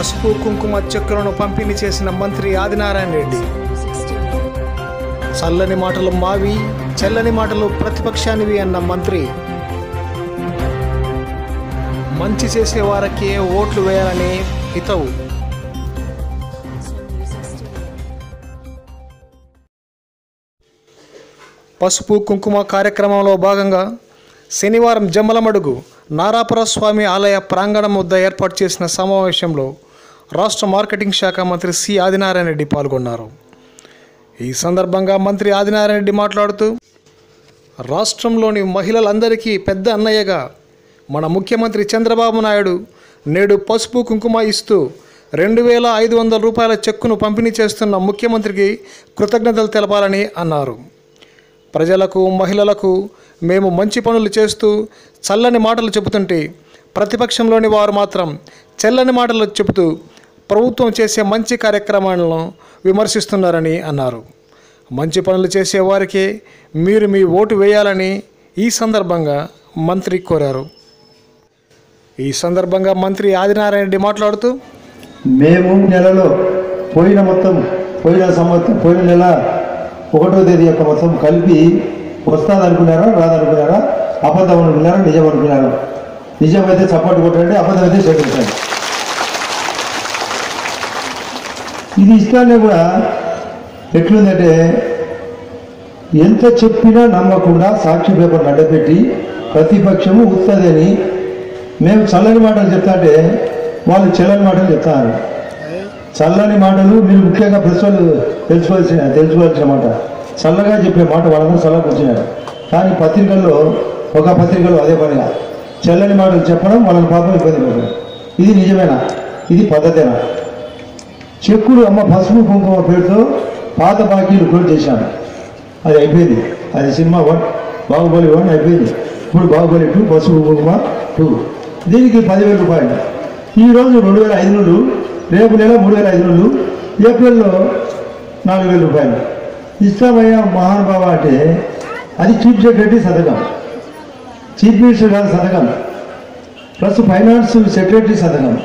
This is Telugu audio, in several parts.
పసుపు కుంకుమ చెక్కులను పంపిణీ చేసిన మంత్రి ఆదినారాయణ రెడ్డి. చల్లని మాటలు మావి చెల్లని మాటలు ప్రతిపక్షానివి అన్న మంత్రి. మంచి చేసే వారికే ఓట్లు వేయాలని హితవు. పసుపు కుంకుమ కార్యక్రమంలో భాగంగా శనివారం జమ్మలమడుగు నారాపుర స్వామి ఆలయ ప్రాంగణం వద్ద ఏర్పాటు చేసిన సమావేశంలో రాష్ట్ర మార్కెటింగ్ శాఖ మంత్రి సి ఆదినారాయణ రెడ్డి పాల్గొన్నారు. ఈ సందర్భంగా మంత్రి ఆదినారాయణ రెడ్డి మాట్లాడుతూ రాష్ట్రంలోని మహిళలందరికీ పెద్ద అన్నయ్యగా మన ముఖ్యమంత్రి చంద్రబాబు నాయుడు నేడు పసుపు కుంకుమ ఇస్తూ రెండు వేల ఐదు వందల రూపాయల చెక్కును పంపిణీ చేస్తున్న ముఖ్యమంత్రికి కృతజ్ఞతలు తెలపాలని అన్నారు. ప్రజలకు మహిళలకు మేము మంచి పనులు చేస్తూ చల్లని మాటలు చెబుతుంటే ప్రతిపక్షంలోని వారు మాత్రం చెల్లని మాటలు చెబుతూ ప్రభుత్వం చేసే మంచి కార్యక్రమాలను విమర్శిస్తున్నారని అన్నారు. మంచి పనులు చేసేవారికి మీరు మీ ఓటు వేయాలని ఈ సందర్భంగా మంత్రి కోరారు. ఈ సందర్భంగా మంత్రి ఆదినారాయణ రెడ్డి మాట్లాడుతూ మేము నెలలో పోయిన మొత్తం పోయిన సంవత్సరం పోయిన నెల ఒకటో తేదీ యొక్క మొత్తం కలిపి వస్తాదనుకున్నారా రాదనుకున్నారా అబద్ధం అనుకున్నారా నిజం అనుకున్నారా? నిజమైతే సపోర్ట్ కొట్టండి అబద్ధం అయితే సేకరించండి ఇది ఇష్టాన్ని కూడా. ఎట్లుందంటే ఎంత చెప్పినా నమ్మకుండా సాక్షి పేపర్ అడ్డపెట్టి ప్రతిపక్షము ఉత్తదని మేము చల్లని మాటలు చెప్తాంటే వాళ్ళు చెల్లని మాటలు చెప్తారు. చల్లని మాటలు మీరు ముఖ్యంగా ప్రెస్ వాళ్ళు తెలుసుకోవాల్సిన తెలుసుకోవాల్సిన మాట చల్లగా చెప్పే మాట వాళ్ళందరూ చల్లగా కూర్చున్నారు. కానీ పత్రికల్లో ఒక పత్రికలో అదే పనిగా. చల్లని మాటలు చెప్పడం వాళ్ళని పాపం ఇబ్బంది పెట్టడం ఇది నిజమేనా? ఇది పద్ధతేనా? చెక్కులు అమ్మ పసుపు కుంకుమ పేరుతో పాత బాకీలు కూడా చేశాను. అది అయిపోయింది. అది సినిమా వన్ బాహుబలి వన్ అయిపోయింది. ఇప్పుడు బాహుబలి టూ పసుపు కుంకుమ టూ దీనికి పదివేల రూపాయలు. ఈరోజు రెండు వేల ఐదు నుండి రేపు నెల మూడు వేల ఐదు నుండి ఏప్రిల్లో నాలుగు వేల రూపాయలు ఇష్టమైన మహానుభావ అంటే అది చీఫ్ సెక్రటరీ సంతకం. చీఫ్ మినిస్టర్ గారి సంతకం. ప్లస్ ఫైనాన్స్ సెక్రటరీ సంతకం.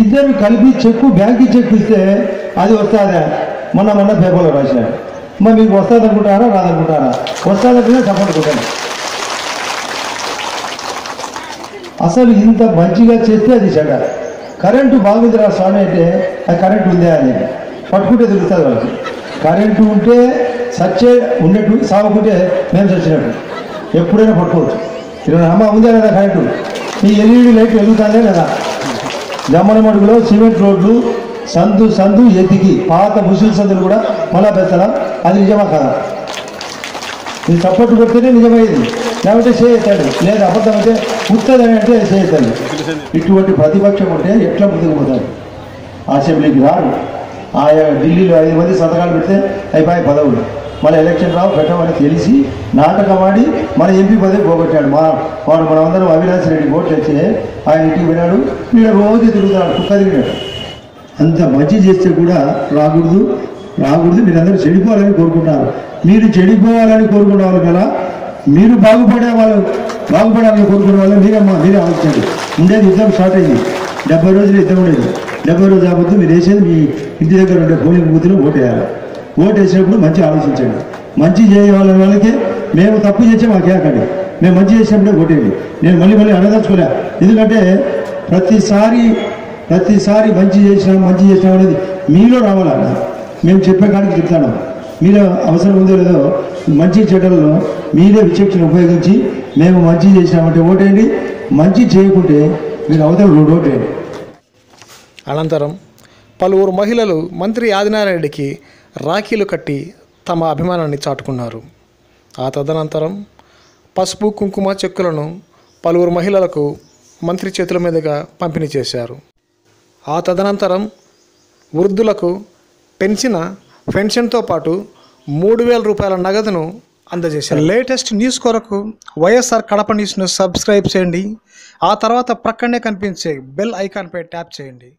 ఇద్దరు కలిపి చెక్కు బ్యాంక్ చెక్ ఇస్తే అది వస్తుందా. మొన్న మొన్న పేపర్లో రాశారు మరి మీకు వస్తుంది అనుకుంటారా రాదనుకుంటారా వస్తుందంటేనే చెప్పనుకుంటాను అసలు ఇంత మంచిగా చేస్తే అది చెడ కరెంటు బాగుందిరా స్వామి అంటే అది కరెంటు ఉందే అని. పట్టుకుంటే తెలుస్తుంది వాళ్ళకి కరెంటు ఉంటే సచ్చే ఉన్నట్టు సాగుకుంటే మేము చచ్చినట్టు. ఎప్పుడైనా పట్టుకోవచ్చు. ఇరవై అమ్మ ఉందే లేదా కరెంటు? ఈ ఎల్ఈడి లైట్ వెలుగుతుందే లేదా? జమ్మలమడుగులో సిమెంట్ రోడ్లు సందు సందు ఎతికి పాత ముసులు సందులు కూడా మళ్ళా పెడతారా? అది నిజమా కదా? ఇది సపోర్ట్ కొడితేనే నిజమైంది లేకపోతే చేయొచ్చాడు లేదు అబద్ధం అంటే ఉత్తదని అంటే చేయతాడు ఇటువంటి ప్రతిపక్షం ఉంటే ఎట్లా ముందుకు పోతారు? అసెంబ్లీకి రారు. ఆయా ఢిల్లీలో ఐదు మంది సంతకాలు పెడితే అయిపోయి పదవులు. మళ్ళీ ఎలక్షన్ రావు పెట్టమని తెలిసి నాటకం ఆడి మన ఎంపీ పదవి పోగొట్టాడు. మా వాడు మనందరం అవినాష్ రెడ్డి ఓట్లు వచ్చి ఆయన ఇంటికి వెళ్ళాడు వీడు రోజు తిరుగుతాడు కుక్క తిరిగాడు అంత మంచి చేస్తే కూడా రాకూడదు. రాకూడదు మీరందరూ చెడిపోవాలని కోరుకుంటున్నారు. మీరు చెడిపోవాలని కోరుకునే వాళ్ళు కదా మీరు బాగుపడే వాళ్ళు బాగుపడాలని కోరుకునే వాళ్ళు మీరే మీరే ఆలోచించండి. ఉండేది యుద్ధం స్టార్ట్ అయింది. డెబ్బై రోజులు యుద్ధం ఉండేది. డెబ్బై రోజులు కాకపోతే మీరు వేసేది మీ ఇంటి దగ్గర ఉండే పోలింగ్ బూత్లో ఓటేయాలి. ఓటు వేసినప్పుడు మంచి ఆలోచించండి. మంచి చేయవాళ్ళ వాళ్ళకి మేము తప్పు చేస్తే మాకు ఏకండి. మేము మంచి చేసినప్పుడే ఓటేయండి. నేను మళ్ళీ మళ్ళీ అడగదలుచుకోలే. ఎందుకంటే ప్రతిసారి ప్రతిసారి మంచి చేసినాం మంచి చేసినాం అనేది మీలో రావాలన్న మేము చెప్పే కాడికి చెప్తాను. మీరు అవసరం ఉందో లేదో మంచి చెడ్డలలో మీరే విచక్షణ ఉపయోగించి మేము మంచి చేసినామంటే ఓటేయండి. మంచి చేయకుంటే మీరు అవతల రోడ్ ఓటేయండి. అనంతరం పలువురు మహిళలు మంత్రి ఆదినారాయణ రాఖీలు కట్టి తమ అభిమానాన్ని చాటుకున్నారు. ఆ తదనంతరం పసుపు కుంకుమ చెక్కులను పలువురు మహిళలకు మంత్రి చేతుల మీదుగా పంపిణీ చేశారు. ఆ తదనంతరం వృద్ధులకు పెంచిన పెన్షన్తో పాటు మూడు వేల రూపాయల నగదును అందజేశారు. లేటెస్ట్ న్యూస్ కొరకు వైఎస్ఆర్ కడప న్యూస్ను సబ్స్క్రైబ్ చేయండి. ఆ తర్వాత ప్రక్కనే కనిపించే బెల్ ఐకాన్పై ట్యాప్ చేయండి.